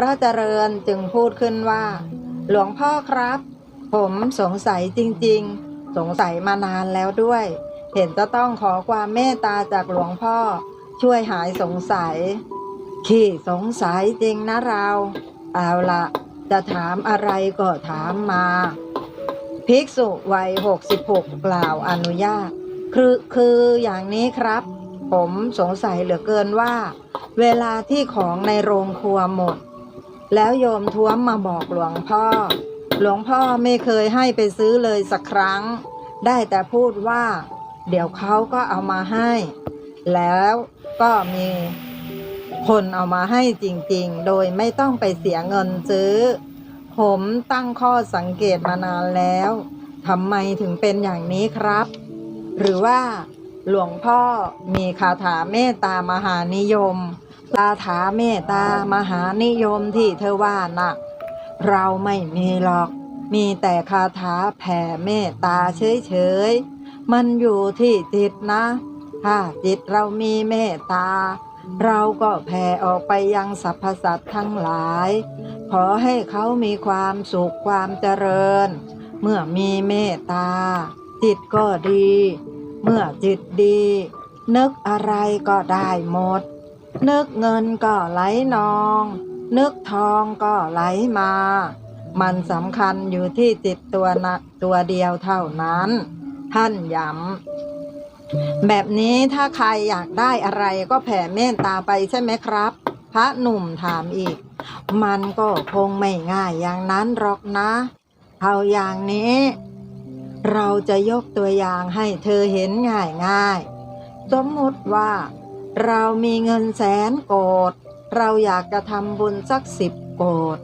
พระเจริญจึงพูดขึ้นว่า หลวงพ่อครับ ผมสงสัยจริงๆ สงสัยมานานแล้วด้วย เห็นจะต้องขอความเมตตาจากหลวงพ่อ ช่วยหายสงสัย ขี้สงสัยจริงนะเรา เอาละจะถามอะไรก็ถามมา ภิกษุวัยหกสิบหกกล่าวอนุญาต คือคืออย่างนี้ครับ ผมสงสัยเหลือเกินว่า เวลาที่ของในโรงครัวหมด แล้วโยมท้วมมาบอกหลวงพ่อ หลวงพ่อไม่เคยให้ไปซื้อเลยสักครั้ง ได้แต่พูดว่า เดี๋ยวเขาก็เอามาให้ แล้วก็มีคนเอามาให้จริงๆ โดยไม่ต้องไปเสียเงินซื้อ ผมตั้งข้อสังเกตมานานแล้วทำไมถึงเป็นอย่างนี้ครับ หรือว่าหลวงพ่อมีคาถาเมตตามหานิยม คาถาเมตตามหานิยมที่เธอว่าน่ะ เราไม่มีหรอก มีแต่คาถาแผ่เมตตาเฉยๆ มันอยู่ที่จิตนะ ถ้าจิตเรามีเมตตา เราก็แผ่ออกไปยังสรรพสัตว์ทั้งหลาย ขอให้เขามีความสุขความเจริญ เมื่อมีเมตตา จิตก็ดี เมื่อจิตดี นึกอะไรก็ได้หมด นึกเงินก็ไหลนอง นึกทองก็ไหลมา มันสำคัญอยู่ที่จิตตัวนะตัวเดียวเท่านั้น ท่านย้ำแบบนี้ถ้าใครอยากได้อะไรก็แผ่เมตตาไปใช่ไหมครับ พระหนุ่มถามอีก มันก็คงไม่ง่ายอย่างนั้นหรอกนะ เอาอย่างนี้ เราจะยกตัวอย่างให้เธอเห็นง่ายง่ายๆสมมติว่า เรามีเงินแสนโกดเราอยากจะทำบุญสักสิบโกด